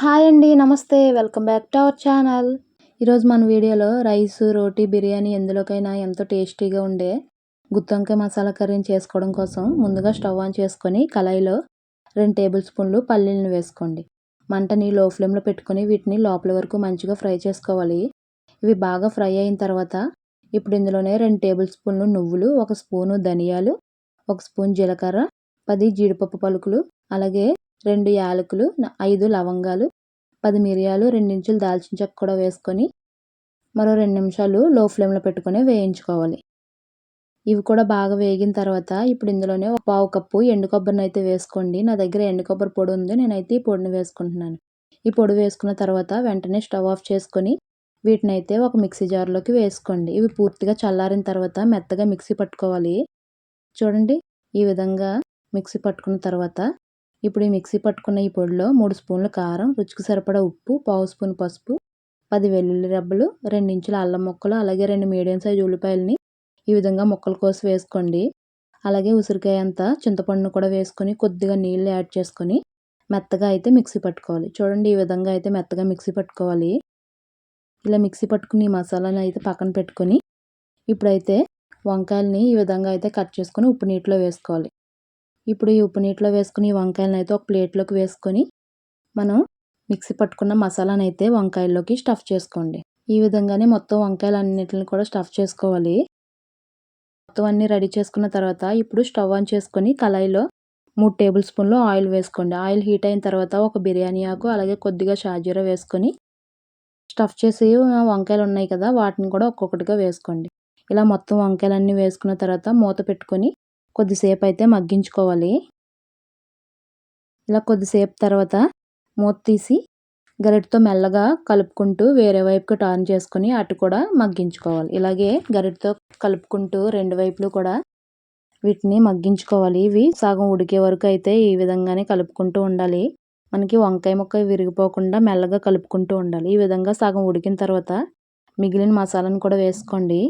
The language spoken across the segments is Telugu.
హాయ్ అండి నమస్తే. Welcome back to our channel. ఈరోజు మన వీడియోలో రైస్ రోటీ బిర్యానీ ఎందులోకైనా ఎంతో టేస్టీగా ఉండే గుత్తొంకాయ మసాలా కర్రీని చేసుకోవడం కోసం ముందుగా స్టవ్ ఆన్ చేసుకొని కళాయిలో రెండు టేబుల్ స్పూన్లు పల్లీలను వేసుకోండి. మంటని లో ఫ్లేమ్లో పెట్టుకొని వీటిని లోపల వరకు మంచిగా ఫ్రై చేసుకోవాలి. ఇవి బాగా ఫ్రై అయిన తర్వాత ఇప్పుడు ఇందులోనే రెండు టేబుల్ స్పూన్లు నువ్వులు ఒక స్పూను ధనియాలు ఒక స్పూన్ జీలకర్ర పది జీడిపప్పు పలుకులు అలాగే రెండు యాలకులు ఐదు లవంగాలు పది మిరియాలు రెండించులు దాల్చిన చెక్క కూడా వేసుకొని మరో రెండు నిమిషాలు లో ఫ్లేమ్లో పెట్టుకొని వేయించుకోవాలి. ఇవి కూడా బాగా వేగిన తర్వాత ఇప్పుడు ఇందులోనే ఒక పావు కప్పు ఎండు కొబ్బరిని అయితే వేసుకోండి. నా దగ్గర ఎండు కొబ్బరి పొడి ఉంది. నేనైతే ఈ పొడిని వేసుకుంటున్నాను. ఈ పొడి వేసుకున్న తర్వాత వెంటనే స్టవ్ ఆఫ్ చేసుకొని వీటిని అయితే ఒక మిక్సీ జార్లోకి వేసుకోండి. ఇవి పూర్తిగా చల్లారిన తర్వాత మెత్తగా మిక్సీ పట్టుకోవాలి. చూడండి ఈ విధంగా మిక్సీ పట్టుకున్న తర్వాత ఇప్పుడు ఈ మిక్సీ పట్టుకున్న ఈ పొడిలో మూడు స్పూన్ల కారం రుచికి సరిపడా ఉప్పు పావు స్పూన్ పసుపు పది వెల్లుల్లి రెబ్బలు రెండించుల అల్లం ముక్కలు అలాగే రెండు మీడియం సైజు ఉల్లిపాయలని ఈ విధంగా ముక్కలు కోసి వేసుకోండి. అలాగే ఉసిరికాయ అంతా చింతపండును కూడా వేసుకొని కొద్దిగా నీళ్ళు యాడ్ చేసుకొని మెత్తగా అయితే మిక్సీ పట్టుకోవాలి. చూడండి ఈ విధంగా అయితే మెత్తగా మిక్సీ పట్టుకోవాలి. ఇలా మిక్సీ పట్టుకుని ఈ మసాలాని అయితే పక్కన పెట్టుకొని ఇప్పుడైతే వంకాయలని ఈ విధంగా అయితే కట్ చేసుకొని ఉప్పు నీటిలో వేసుకోవాలి. ఇప్పుడు ఈ ఉప్పు నీటిలో వేసుకుని ఈ వంకాయలను అయితే ఒక ప్లేట్లోకి వేసుకొని మనం మిక్సీ పట్టుకున్న మసాలాను అయితే వంకాయల్లోకి స్టఫ్ చేసుకోండి. ఈ విధంగానే మొత్తం వంకాయలు అన్నిటిని కూడా స్టఫ్ చేసుకోవాలి. మొత్తం అన్నీ రెడీ చేసుకున్న తర్వాత ఇప్పుడు స్టవ్ ఆన్ చేసుకొని కళాయిలో మూడు టేబుల్ స్పూన్లు ఆయిల్ వేసుకోండి. ఆయిల్ హీట్ అయిన తర్వాత ఒక బిర్యానీ ఆకు అలాగే కొద్దిగా షాజీరా వేసుకొని స్టఫ్ చేసి వంకాయలు ఉన్నాయి కదా వాటిని కూడా ఒక్కొక్కటిగా వేసుకోండి. ఇలా మొత్తం వంకాయలన్నీ వేసుకున్న తర్వాత మూత పెట్టుకొని కొద్దిసేపు అయితే మగ్గించుకోవాలి. ఇలా కొద్దిసేపు తర్వాత మూత తీసి గరిటతో మెల్లగా కలుపుకుంటూ వేరే వైపుకి టర్న్ చేసుకుని అటు కూడా మగ్గించుకోవాలి. ఇలాగే గరిటతో కలుపుకుంటూ రెండు వైపులు కూడా వీటిని మగ్గించుకోవాలి. ఇవి సగం ఉడికే వరకు అయితే ఈ విధంగానే కలుపుకుంటూ ఉండాలి. మనకి వంకాయ ముక్క విరిగిపోకుండా మెల్లగా కలుపుకుంటూ ఉండాలి. ఈ విధంగా సగం ఉడికిన తర్వాత మిగిలిన మసాలాను కూడా వేసుకోండి.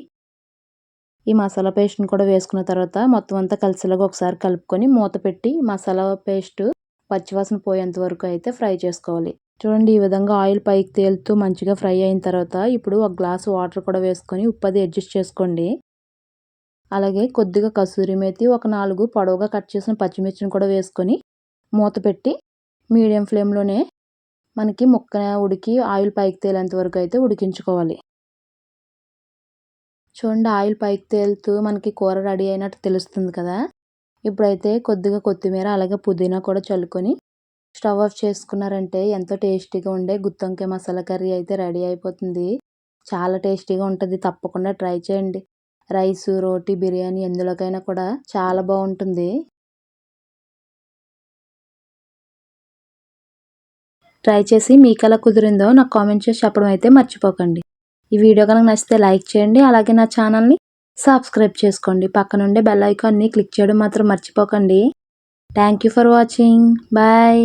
ఈ మసాలా పేస్ట్ని కూడా వేసుకున్న తర్వాత మొత్తం అంతా కలిసేలాగా ఒకసారి కలుపుకొని మూత పెట్టి మసాలా పేస్ట్ పచ్చివాసన పోయేంత వరకు అయితే ఫ్రై చేసుకోవాలి. చూడండి ఈ విధంగా ఆయిల్ పైకి తేలుతూ మంచిగా ఫ్రై అయిన తర్వాత ఇప్పుడు ఒక గ్లాస్ వాటర్ కూడా వేసుకొని ఉప్పు అది అడ్జస్ట్ చేసుకోండి. అలాగే కొద్దిగా కసూరి మేతి ఒక నాలుగు పొడవుగా కట్ చేసిన పచ్చిమిర్చిని కూడా వేసుకొని మూత పెట్టి మీడియం ఫ్లేమ్లోనే మనకి ముక్క ఉడికి ఆయిల్ పైకి తేలేంత వరకు అయితే ఉడికించుకోవాలి. చూడండి ఆయిల్ పైకి తేలుతూ మనకి కూర రెడీ అయినట్టు తెలుస్తుంది కదా. ఇప్పుడైతే కొద్దిగా కొత్తిమీర అలాగే పుదీనా కూడా చల్లుకొని స్టవ్ ఆఫ్ చేసుకున్నారంటే ఎంతో టేస్టీగా ఉండే గుత్తొంకాయ మసాలా కర్రీ అయితే రెడీ అయిపోతుంది. చాలా టేస్టీగా ఉంటుంది తప్పకుండా ట్రై చేయండి. రైస్ రోటీ బిర్యానీ ఎందులోకైనా కూడా చాలా బాగుంటుంది. ట్రై చేసి మీకు ఎలా కుదిరిందో నాకు కామెంట్ చేసి చెప్పడం అయితే మర్చిపోకండి. ఈ వీడియో కనుక నచ్చితే లైక్ చేయండి అలాగే నా ఛానల్ని సబ్స్క్రైబ్ చేసుకోండి. పక్కనుండే బెల్ ఐకాన్ని క్లిక్ చేయడం మాత్రం మర్చిపోకండి. Thank you for watching. Bye.